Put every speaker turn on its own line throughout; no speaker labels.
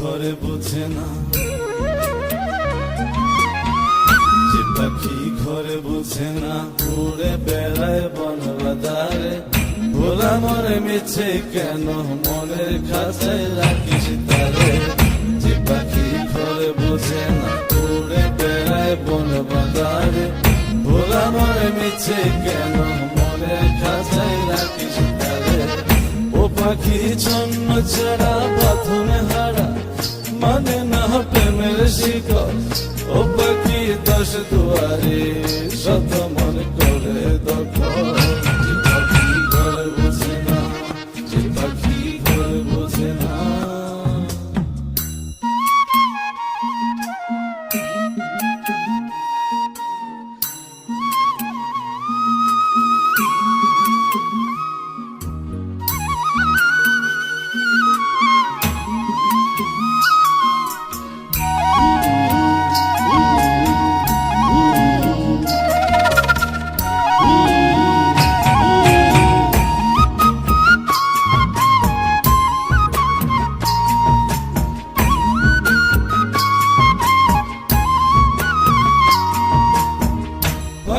ঘরে বোঝে না যে পাখি ঘরে বোঝে না, উড়ে বেড়ায় বন বাজারে ভোলা মরে মিছে কেন, মনের খাঁচায় রাখিস তারে। যে পাখি ঘরে বোঝে না, উড়ে বেড়ায় বন বাজারে ভোলা মরে মিছে কেন, মনের খাঁচায় রাখিস তারে। ও পাখি ছন্ন ছাড়া প্রথমে হারা মানে না প্রেমের শিকল ও দশ দুয়ারে শত মন করে দখল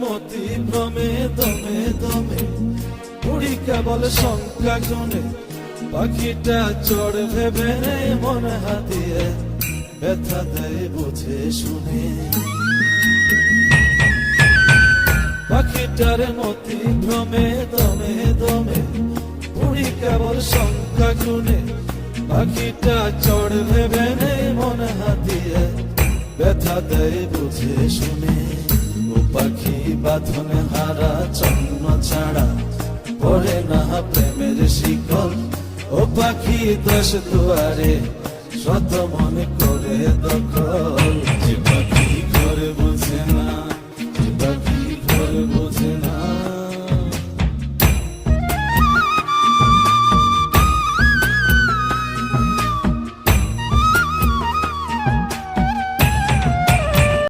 মতি ভ্রমে, দমে দমে। উড়ি কেবল সংখ্যা গুনে পাখিটা চড় ভেবে নেই মন হাতিয়ে ব্যথা দেয় বুঝে শুনে। পাখিটার মতি ভ্রমে, দমে দমে। উড়ি কেবল সংখ্যা গুনে পাখিটা চড় ভেবে মন হাতিয়ে ব্যথা দেয় বুঝে শুনে। পাখি বাঁধনে হারা, চন্ন ছাড়া পড়ে না প্রেমের শিকল। ও পাখি দশ দুয়ারে, শত মনে করে দখল।